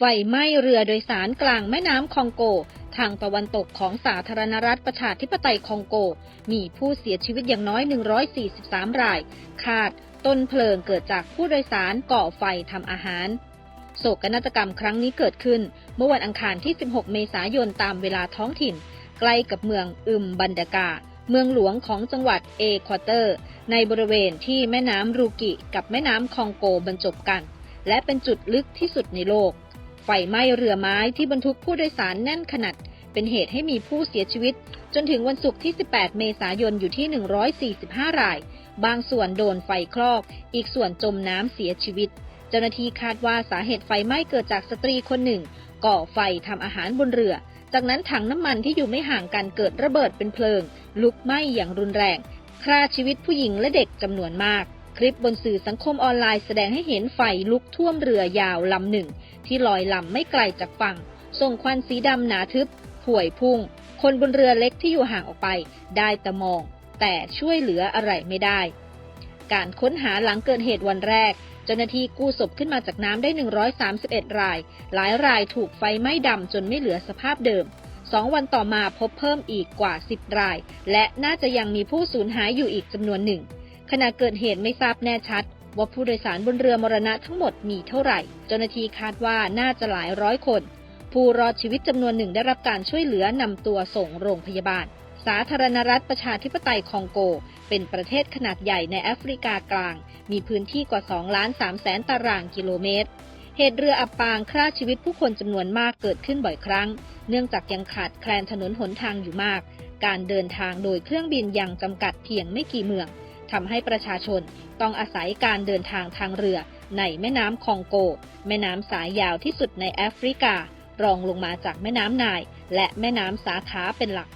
ไฟไหม้เรือโดยสารกลางแม่น้ำคองโก ทางตะวันตกของสาธารณรัฐประชาธิปไตยคองโก มีผู้เสียชีวิตอย่างน้อย 143 ราย คาดต้นเพลิงเกิดจากผู้โดยสารก่อไฟทำอาหาร โศกนาฏกรรมครั้งนี้เกิดขึ้น เมื่อวันอังคารที่ 16 เมษายนตามเวลาท้องถิ่น ใกล้กับเมืองอึมบันดากา เมืองหลวงของจังหวัดเอควอเตอร์ ในบริเวณที่แม่น้ำรูกิ กับแม่น้ำคองโกบรรจบกัน และเป็นจุดลึกที่สุดในโลก ไฟไหม้เรือไม้ที่บรรทุกผู้โดยสารแน่นขนาด เป็นเหตุให้มีผู้เสียชีวิต จนถึงวันศุกร์ที่ 18 เมษายนอยู่ที่ 145 ราย บางส่วนโดนไฟคลอก อีกส่วนจมน้ำเสียชีวิต เจ้าหน้าที่คาดว่าสาเหตุไฟไหม้เกิดจากสตรีคนหนึ่ง ก่อไฟทำอาหารบนเรือ จากนั้นถังน้ำมันที่อยู่ไม่ห่างกันเกิดระเบิดเป็นเพลิง ลุกไหม้อย่างรุนแรงฆ่าชีวิตผู้หญิงและเด็กจำนวนมาก คลิปบนสื่อสังคมออนไลน์แสดงให้เห็นไฟลุกท่วมเรือยาวลำหนึ่ง ที่ลอยลำไม่ไกลจากฝั่ง ส่งควันสีดำหนาทึบผวยพุ่ง คนบนเรือเล็กที่อยู่ห่างออกไป ได้แต่มอง แต่ช่วยเหลืออะไรไม่ได้ การค้นหาหลังเกิดเหตุวันแรก เจ้าหน้าที่กู้ศพขึ้นมาจากน้ำได้ 131 ราย หลายรายถูกไฟไหม้ดำจนไม่เหลือสภาพเดิมสองวันต่อมาพบเพิ่มอีกกว่า 10 ราย และน่าจะยังมีผู้สูญหายอยู่อีกจำนวนหนึ่ง ขณะเกิดเหตุไม่ทราบแน่ชัด ว่าผู้โดยสารบนเรือมรณะทั้งหมดมีเท่าไหร่ เจ้าหน้าที่คาดว่าน่าจะหลายร้อยคน ผู้รอดชีวิตจำนวนหนึ่งได้รับการช่วยเหลือนำตัวส่งโรงพยาบาล สาธารณรัฐประชาธิปไตยคองโก เป็นประเทศขนาดใหญ่ในแอฟริกากลาง มีพื้นที่กว่า2ล้าน3แสนตารางกิโลเมตร เหตุเรืออับปางฆ่าชีวิตผู้คนจำนวนมากเกิดขึ้นบ่อยครั้ง เนื่องจากยังขาดแคลนถนนหนทางอยู่มาก การเดินทางโดยเครื่องบินยังจำกัดเพียงไม่กี่เมือง ทำให้ประชาชนต้องอาศัยการเดินทางทางเรือในแม่น้ำคองโก แม่น้ำสายยาวที่สุดในแอฟริกา รองลงมาจากแม่น้ำไนาย และแม่น้ำสาขาเป็นหลัก